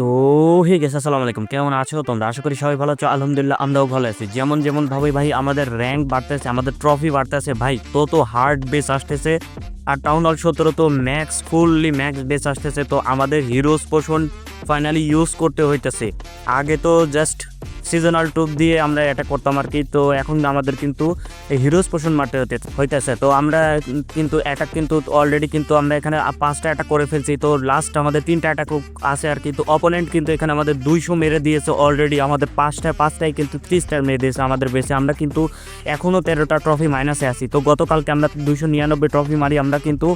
তো, হে গেছে আসসালামু আলাইকুম। কেমন আছো তোমরা? আশা করি সবাই ভালো আছো। আলহামদুলিল্লাহ, আমরাও ভালো আছি। যেমন যেমন ভাবে ভাই আমাদের র্যাঙ্ক বাড়তেছে, আমাদের ট্রফি বাড়তেছে, ভাই তো তো হার্ড বেস আসতেছে। আর টাউন হল সতেরো তো ম্যাক্স ফুললি ম্যাক্স বেস আসতেছে। তো আমাদের হিরোস পোষণ ফাইনালি ইউজ করতে হইতেছে। আগে তো জাস্ট সিজনাল টুপ দিয়ে আমরা এটা করতাম আর কি। তো এখন আমাদের কিন্তু হিরোজ পোষণ মারতে হতে হইতেছে। তো আমরা কিন্তু অ্যাটাক কিন্তু অলরেডি কিন্তু আমরা এখানে পাঁচটা অ্যাটাক করে ফেলছি। তো লাস্ট আমাদের তিনটা অ্যাটাক আছে আর কি। তো অপোনেন্ট কিন্তু এখানে আমাদের দুইশো মেরে দিয়েছে অলরেডি আমাদের পাঁচটা, পাঁচটায় কিন্তু ত্রিশটা মেরে দিয়েছে আমাদের বেশি আমরা কিন্তু এখনও তেরোটা ট্রফি মাইনাসে আছি। তো গতকালকে আমরা দুইশো নিরানব্বই ট্রফি মারি। আমরা কিন্তু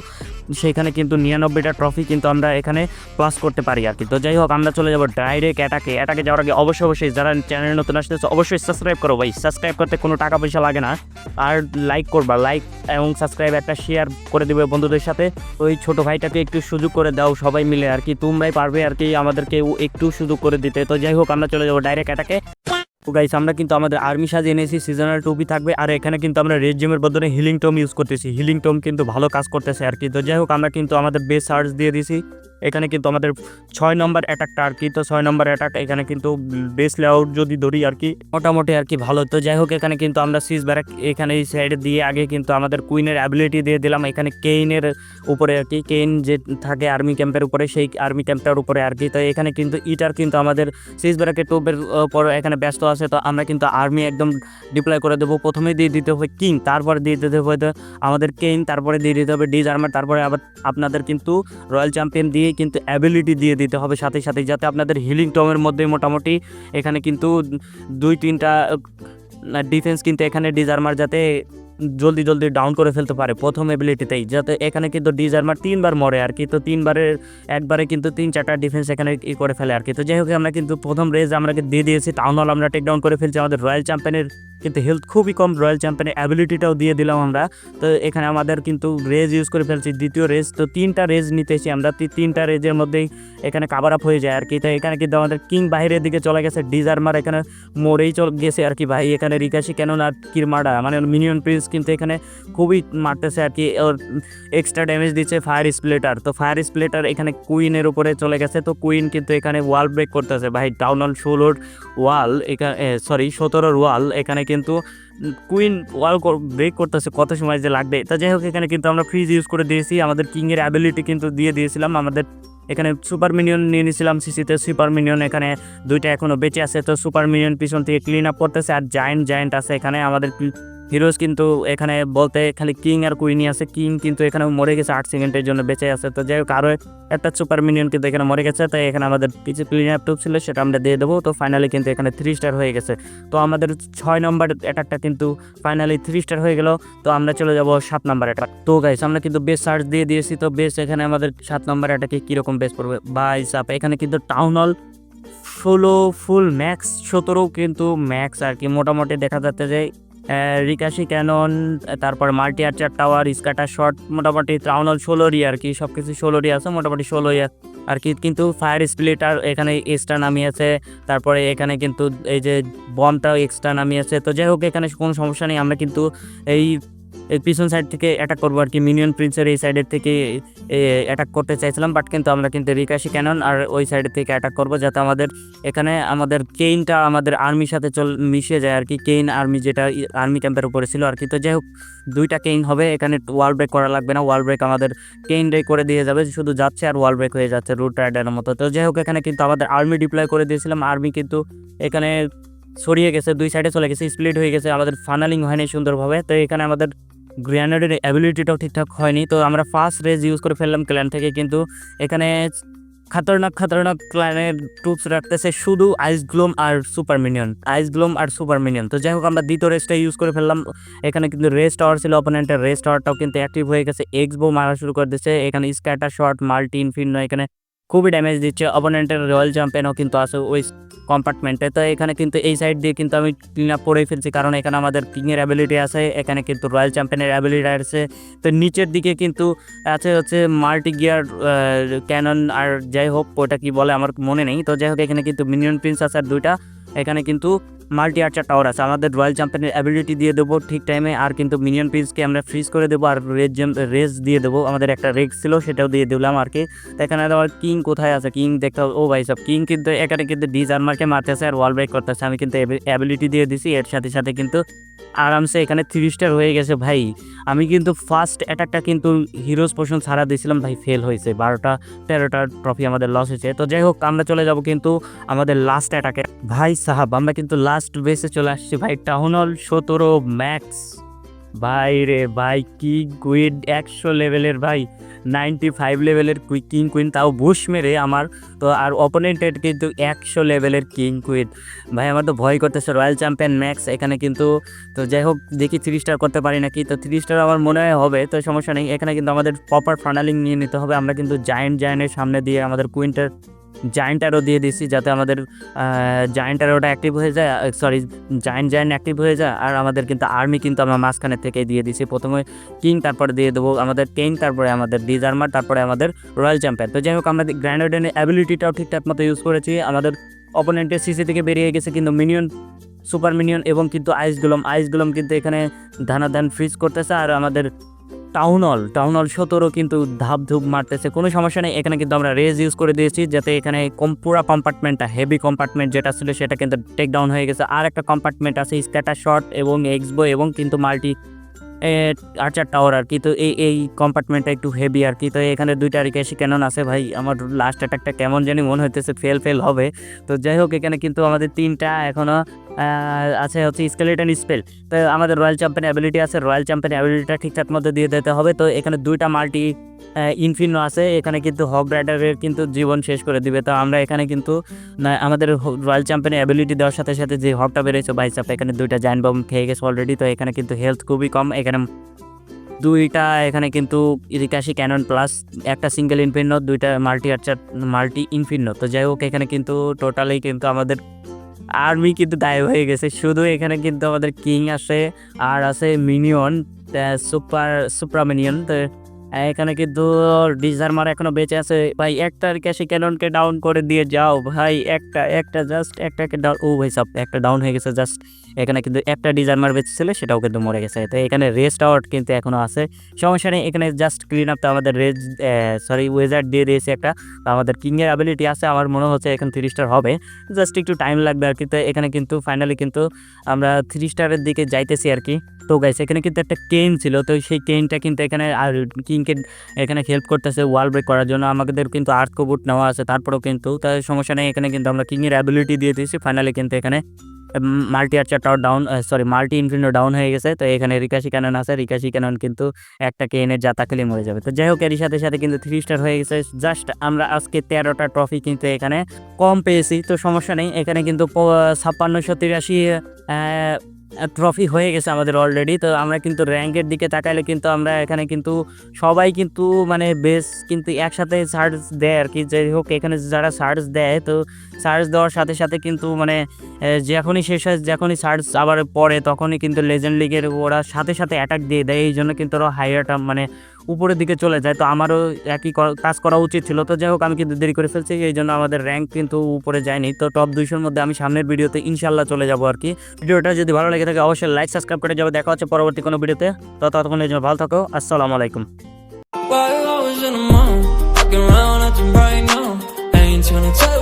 সেখানে কিন্তু নিরানব্বইটা ট্রফি কিন্তু আমরা এখানে প্লাস করতে পারি আর কি। তো যাই হোক, আমরা চলে যাব ডাইরেক্ট অ্যাটাকে অ্যাটাকে যাওয়ার আগে অবশ্যই অবশ্যই যারা চ্যানেলে নতুন আসতেছে অবশ্যই সাবস্ক্রাইব করো ভাই। সাবস্ক্রাইব করতে কোনো টাকা পয়সা লাগে না। আর লাইক করবা লাইক এবং সাবস্ক্রাইব একটা শেয়ার করে দিবে বন্ধুদের সাথে। ওই ছোট ভাইটাকে একটু সুযোগ করে দাও সবাই মিলে। আর কি তোমরাই পারবে আর কি আমাদেরকে একটু সুযোগ করে দিতে। তো যাই হোক, আমরা চলে যাব ডাইরেক্ট এটাকে তো গাইস আমরা কিন্তু আমাদের আর্মি সাজ এনেছি সিজনাল টুপি থাকবে। আর এখানে কিন্তু আমরা রেড জিমের বদলে হিলিং টোম ইউজ করতেছি। হিলিং টোম কিন্তু ভালো কাজ করতেছে আর কি। তো যাই হোক, আমরা কিন্তু আমাদের বেস চার্জ দিয়ে দিছি। এখানে কিন্তু আমাদের ছয় নম্বর অ্যাটাকটা আর কি। তো ছয় নম্বর অ্যাটাক এখানে কিন্তু বেস লেআউট যদি ধরি আর কি, মোটামুটি আর কি ভালো। তো যাই হোক, এখানে কিন্তু আমরা সিজ ব্যারাক এখানে এই সাইডে দিয়ে আগে কিন্তু আমাদের কুইনের অ্যাবিলিটি দিয়ে দিলাম। এখানে কেইনের উপরে আর কি কেইন যে থাকে আর্মি ক্যাম্পের উপরে, সেই আর্মি ক্যাম্পটার উপরে আর কি। তো এখানে কিন্তু ইটার কিন্তু আমাদের সিজ ব্যারাকের টোপের উপর এখানে ব্যস্ত আছে। তো আমরা কিন্তু আর্মি একদম ডিপ্লয় করে দেবো। প্রথমে দিয়ে দিতে হবে কিং তারপরে দিয়ে দিতে হবে আমাদের কেইন তারপরে দিয়ে দিতে হবে ডিজ আর্মার তারপরে আবার আপনাদের কিন্তু রয়্যাল চ্যাম্পিয়ন দিয়ে কিন্তু অ্যাবিলিটি দিয়ে দিতে হবে সাথে সাথে, যাতে আপনাদের হিলিং টমের মধ্যে মোটামুটি এখানে কিন্তু দুই তিনটা ডিফেন্স কিন্তু এখানে ডিজার্মার যাতে জলদি জলদি ডাউন করে ফেলতে পারে প্রথম এবিলিটিতেই যাতে এখানে কিন্তু ডিজার্মার তিনবার মরে আর কি, তো তিনবারের, একবারে কিন্তু তিন চারটা ডিফেন্স এখানে ই করে ফেলে আর কি। তো যাই হোক, আমরা কিন্তু প্রথম রেজ আমরা দিয়ে দিয়েছি টাউন হল আমরা টেক ডাউন করে ফেলছি, আমাদের রয়্যাল চ্যাম্পিয়নের কিন্তু হেলথ খুবই কম রয়্যাল চ্যাম্পিয়নের অ্যাবিলিটিটাও দিয়ে দিলাম আমরা। তো এখানে আমাদের কিন্তু রেজ ইউজ করে ফেলছি, দ্বিতীয় রেজ তো তিনটা রেজ নিতেছি আমরা তিনটা রেজের মধ্যেই এখানে কাভার আপ হয়ে যায় আর কি। তো এখানে কিন্তু আমাদের কিং বাইরের দিকে চলে গেছে ডিজার্মার এখানে মরেই চল গেছে আর কি ভাই। এখানে রিকাশি কেন না কিরমাডা মানে মিনিয়ন প্রিন্স কিন্তু এখানে খুবই মারতেছে আর কি। ওর এক্সট্রা ড্যামেজ দিচ্ছে ফায়ার স্প্লেটার তো ফায়ার স্প্লেটার এখানে কুইনের উপরে চলে গেছে। তো কুইন কিন্তু এখানে ওয়াল ব্রেক করতেছে। ভাই টাউন হল ষোলোর ওয়াল এখানে সরি সতেরোর ওয়াল এখানে কিন্তু কুইন ওয়াল ব্রেক করতেছে কত সময় যে লাগবে। তা যাই হোক, এখানে কিন্তু আমরা ফ্রিজ ইউজ করে দিয়েছি। আমাদের কিংয়ের অ্যাবিলিটি কিন্তু দিয়ে দিয়েছিলাম। আমাদের এখানে সুপার মিনিয়ন নিয়ে নিয়েছিলাম সিসিতে সুপার মিনিয়ন এখানে দুইটা এখনও বেঁচে আছে। তো সুপার মিনিয়ন পিছন থেকে ক্লিন আপ করতেছে আর জায়েন্ট জায়েন্ট আছে এখানে। আমাদের হিরোজ কিন্তু এখানে বলতে খালি কিং আর কুইনই আছে। কিং কিন্তু এখানে মরে গেছে আট সেকেন্ডের জন্য বেঁচে আছে। তো যাই হোক, আরও একটা সুপার মিনিয়ন কিন্তু এখানে মরে গেছে। তাই এখানে আমাদের কিছু ক্লিন আপ টুপ ছিল, সেটা আমরা দিয়ে দেবো। তো ফাইনালি কিন্তু এখানে থ্রি স্টার হয়ে গেছে। তো আমাদের ছয় নম্বর অ্যাটাকটা কিন্তু ফাইনালি থ্রি স্টার হয়ে গেল। তো আমরা চলে যাব সাত নম্বর অ্যাটাক তো গাইস আমরা কিন্তু বেস সার্চ দিয়ে দিয়েছি। তো বেস এখানে আমাদের সাত নম্বর অ্যাটাকে কীরকম বেস পড়বে? বাই সাপ এখানে কিন্তু টাউন হল ষোলো ফুল ম্যাক্স সতেরো কিন্তু ম্যাক্স আর কি। মোটামুটি দেখা যাচ্ছে যে রিকাশি ক্যানন তারপর multi archer tower scatter shot, মোটামুটি হল ষোলোরই আর কি সব কিছু ষোলোরই আছে, মোটামুটি ষোলোই আর কি, কিন্তু ফায়ার স্প্লিটার এখানে এক্সট্রা নামিয়েছে, তারপরে এখানে কিন্তু এই যে বমটাও এক্সট্রা নামিয়েছে, তো যাই হোক, এখানে কোনো সমস্যা নেই, আমরা কিন্তু এই এই পিছন সাইড থেকে অ্যাটাক করব আর কি। মিনিয়ন প্রিন্সের এই সাইডের থেকে অ্যাটাক করতে চাইছিলাম বাট কিন্তু আমরা কিন্তু রিকাশি ক্যানন আর ওই সাইডের থেকে অ্যাটাক করব, যাতে আমাদের এখানে আমাদের কেইনটা আমাদের আর্মির সাথে চল, মিশে যায় আর কি। কেইন আর্মি যেটা আর্মি ক্যাম্পের উপরে ছিল আর কি। তো যাই হোক, দুইটা কেইন হবে, এখানে ওয়াল ব্রেক করা লাগবে না। ওয়াল ব্রেক আমাদের কেইন রে করে দিয়ে যাবে, শুধু যাচ্ছে আর ওয়াল ব্রেক হয়ে যাচ্ছে রুট রাইডারের মতো। তো যাই হোক, এখানে কিন্তু আমাদের আর্মি ডিপ্লয় করে দিয়েছিলাম। আর্মি কিন্তু এখানে ছড়িয়ে গেছে, দুই সাইডে চলে গেছে স্প্লিট হয়ে গেছে, আমাদের ফানালিং হয়নি সুন্দরভাবে। তো এখানে আমাদের গ্রেনেডের অ্যাবিলিটিটাও ঠিকঠাক হয়নি। তো আমরা ফার্স্ট রেজ ইউজ করে ফেললাম ক্ল্যান থেকে, কিন্তু এখানে খাতারনাক খাতারনাক ক্ল্যানের টুপস রাখতেছে শুধু আইস গ্লোম আর সুপার মিনিয়ন আইস গ্লোম আর সুপার মিনিয়ন তো যাই হোক আমরা দ্বিতীয় রেসটা ইউজ করে ফেললাম। এখানে কিন্তু রেস টাওয়ার ছিল অপোনেন্টের রেস টাওয়ারটাও কিন্তু অ্যাক্টিভ হয়ে গেছে। এক্সবো মারা শুরু করে দিচ্ছে। এখানে স্ক্যাটার শট মাল্টি ইনফিনো এখানে খুবই ড্যামেজ দিচ্ছে। অপোনেন্টের রয়্যাল চ্যাম্পিয়নও কিন্তু আসে ওই কম্পার্টমেন্টে তো এখানে কিন্তু এই সাইড দিয়ে কিন্তু আমি ক্লিন আপ করেই ফেলছি। কারণ এখানে আমাদের কিংয়ের অ্যাবিলিটি আছে, এখানে কিন্তু রয়্যাল চ্যাম্পিয়নের অ্যাবিলিটি আছে। তো নিচের দিকে কিন্তু আছে হচ্ছে মাল্টি গিয়ার ক্যানন আর যাই হোক, ওটা কি বলে আমার মনে নেই। তো যাই হোক, এখানে কিন্তু মিনিয়ন প্রিন্স আছে আর দুইটা। এখানে কিন্তু মাল্টি আর্চার টাওয়ার আছে। আমাদের রয়্যাল চ্যাম্পিয়নের অ্যাবিলিটি দিয়ে দেবো ঠিক টাইমে আর কিন্তু মিনিয়ন পিসকে আমরা ফ্রিজ করে দেবো, আর রেজ রেস দিয়ে দেবো। আমাদের একটা রেক্স ছিল, সেটাও দিয়ে দিলাম আর কি। এখানে আমার কিং কোথায় আছে? কিং দেখতে হবে। ও ভাই সব কিং কিন্তু এখানে কিন্তু ডিজ আর্মারকে মারতেছে আর ওয়াল ব্রেক করতেছে। আমি কিন্তু অ্যাবিলিটি দিয়ে দিছি। এর সাথে সাথে কিন্তু আরামসে এখানে থ্রি স্টার হয়ে গেছে ভাই। আমি কিন্তু ফার্স্ট অ্যাটাকটা কিন্তু হিরোজ পোষণ ছাড়া দিয়েছিলাম ভাই। ফেল হয়েছে। বারোটা, তেরোটা ট্রফি আমাদের লস হয়েছে। তো যাই হোক, আমরা চলে যাব কিন্তু আমাদের লাস্ট অ্যাটাকে ভাই সাহাব, আমরা কিন্তু লাস্ট বেসে চলে আসছি। ভাই টাউন হল সতেরো ম্যাক্স ভাই রে ভাই, কি কুইড একশো লেভেলের ভাই। নাইনটি ফাইভ লেভেলের কিং কুইন তাও বুশ মেরে আমার। তো আর অপোনেন্টেড কিন্তু একশো লেভেলের কিং কুইন ভাই, আমার তো ভয় করতেছে রয়্যাল চ্যাম্পিয়ন ম্যাক্স এখানে কিন্তু। তো যাই হোক, দেখি থ্রি স্টার করতে পারি নাকি। তো থ্রি স্টার আমার মনে হয় হবে, তো সমস্যা নেই। এখানে কিন্তু আমাদের প্রপার ফার্নালিং নিয়ে নিতে হবে। আমরা কিন্তু জায়েন্ট জায়েন্টের সামনে দিয়ে আমাদের কুইন্টার জায়েন্ট অ্যারো দিয়ে দিচ্ছি যাতে আমাদের জায়েন্ট অ্যারোটা অ্যাক্টিভ হয়ে যায় সরি জায়েন্ট জায়েন্ট অ্যাক্টিভ হয়ে যায়। আর আমাদের কিন্তু আর্মি কিন্তু আমরা মাঝখানে থেকে দিয়ে দিছি। প্রথমে কিং তারপরে দিয়ে দেবো আমাদের কেইন তারপরে আমাদের ডিজার্মার তারপরে আমাদের রয়্যাল চ্যাম্পিয়ন তো যাই হোক, আমরা গ্র্যান্ডেনের অ্যাবিলিটিটাও ঠিকঠাক মতো ইউজ করেছি। আমাদের অপোনেন্টের সিসি থেকে বেরিয়ে গেছে কিন্তু মিনিয়ন সুপার মিনিয়ন এবং কিন্তু আইসগুলম আইসগুলম কিন্তু এখানে ধানাধান ফ্রিজ করতেছে। আর আমাদের টাউন হল টাউন হল সতেরো কিন্তু ধাপ ধুপ মারতেছে, কোনো সমস্যা নেই। এখানে কিন্তু আমরা রেজ ইউজ করে দিয়েছি, যাতে এখানে পুরা কম্পার্টমেন্টটা হেভি কম্পার্টমেন্ট যেটা ছিল সেটা কিন্তু টেক ডাউন হয়ে গেছে। আর একটা কম্পার্টমেন্ট আছে স্ক্যাটার শট এবং এক্সবো এবং কিন্তু মাল্টি আর্চার টাওয়ার আর কি। তো এই এই কম্পার্টমেন্টটা একটু হেভি আর কি। তো এখানে দুইটা রিকেশি ক্যানন আছে ভাই? আমার লাস্ট অ্যাটাকটা কেমন জানি মনে হইতেছে ফেল ফেল হবে। তো যাই হোক, এখানে কিন্তু আমাদের তিনটা এখনও আছে হচ্ছে স্কেলেটন স্পেল তো আমাদের রয়্যাল চ্যাম্পিয়ন অ্যাবিলিটি আছে রয়্যাল চ্যাম্পিয়ন অ্যাবিলিটিটা ঠিকঠাক মতো দিয়ে দিতে হবে। তো এখানে দুইটা মাল্টি ইনফিনো আছে, এখানে কিন্তু হক রাইডারের কিন্তু জীবন শেষ করে দিবে। তো আমরা এখানে কিন্তু আমাদের রয়্যাল চ্যাম্পিয়নের অ্যাবিলিটি দেওয়ার সাথে সাথে যে হকটা বেড়েছে বাইসাপ এখানে দুইটা জায়ান্ট বম খেয়ে গেছে অলরেডি তো এখানে কিন্তু হেলথ খুবই কম। এখানে দুইটা, এখানে কিন্তু রিকাশি ক্যানন প্লাস একটা সিঙ্গেল ইনফিনো দুইটা মাল্টি আর্চার মাল্টি ইনফিনো তো যাই হোক, এখানে কিন্তু টোটালি কিন্তু আমাদের আর্মি কিন্তু দায় হয়ে গেছে। শুধু এখানে কিন্তু আমাদের কিং আসে, আর আছে মিনিয়ন সুপার, সুপ্রামিনিয়ন, তো এখানে কিন্তু ডিজার্মার এখনও বেঁচে আছে। ভাই একটা ক্যাশে ক্যাননকে ডাউন করে দিয়ে যাও। ভাই, একটা একটা জাস্ট একটাকে ডাউন ও ভাই, সব একটা ডাউন হয়ে গেছে জাস্ট এখানে কিন্তু একটা ডিজার্মার বেঁচে ছিল, সেটাও কিন্তু মরে গেছে। তো এখানে রেস্ট আউট কিন্তু এখনও আছে। সমস্যা নেই, এখানে জাস্ট ক্লিন আপ তো আমাদের রেজ সরি ওয়েজার দিয়ে দিয়েছে একটা। আমাদের কিংয়ের অ্যাবিলিটি আছে, আমার মনে হচ্ছে এখন থ্রি স্টার হবে। জাস্ট একটু টাইম লাগবে আর কি। তো এখানে কিন্তু ফাইনালি কিন্তু আমরা থ্রি স্টারের দিকে যাইতেছি আর কি। তো গাইছে এখানে কিন্তু একটা কেন ছিল, তো সেই কেনটা কিন্তু এখানে, আর কিংকে এখানে হেল্প করতেছে ওয়াল ব্রেক করার জন্য। আমাদের কিন্তু আর্থ কোবুট নেওয়া আছে, তারপরেও কিন্তু তাই সমস্যা নেই, এখানে কিন্তু আমরা কিংয়ের অ্যাবিলিটি দিয়ে দিয়েছি। ফাইনালি কিন্তু এখানে multi archer tower down sorry multi inferno down হয়ে গেছে। তো এখানে রিকাশি ক্যানন আছে, রিকাশি ক্যানন কিন্তু একটা কেনের জাতা খেলে মরে যাবে। তো যাই হোক, এরই সাথে সাথে কিন্তু থ্রি স্টার হয়ে গেছে। জাস্ট আমরা আজকে তেরোটা ট্রফি কিন্তু এখানে কম পেয়েছি, তো সমস্যা নেই। এখানে কিন্তু ছাপ্পান্নশো তিরাশি ট্রফি হয়ে গেছে আমাদের অলরেডি তো আমরা কিন্তু র্যাঙ্কের দিকে তাকাইলে কিন্তু আমরা এখানে কিন্তু সবাই কিন্তু মানে বেশ কিন্তু একসাথে সার্চ দেয় আর কি। যাই হোক, এখানে যারা সার্চ দেয়, তো সার্চ দেওয়ার সাথে সাথে কিন্তু মানে যখনই শেষ হয় যখনই সার্চ আবার পড়ে তখনই কিন্তু লেজেন্ড লিগের ওরা সাথে সাথে অ্যাটাক দিয়ে দেয়। এই জন্য কিন্তু ওরা হাইয়ারটা মানে উপরের দিকে চলে যায়। তো আমারও একই কাজ করা উচিত ছিল। তো যাই হোক আমি কিন্তু দেরি করে ফেলছি। এই জন্য আমাদের র্যাঙ্ক কিন্তু উপরে যায়নি। তো টপ দুইশোর মধ্যে আমি সামনের ভিডিওতে ইনশাল্লাহ চলে যাব আর কি। ভিডিওটা যদি ভালো লাগে থাকে অবশ্যই লাইক সাবস্ক্রাইব করে যাবে। দেখা হচ্ছে পরবর্তী কোনো ভিডিওতে। তো ততক্ষণ এই জন্য ভালো থাকো। আসসালামু আলাইকুম। Why I was in the mind, fucking around right now. Ain't tell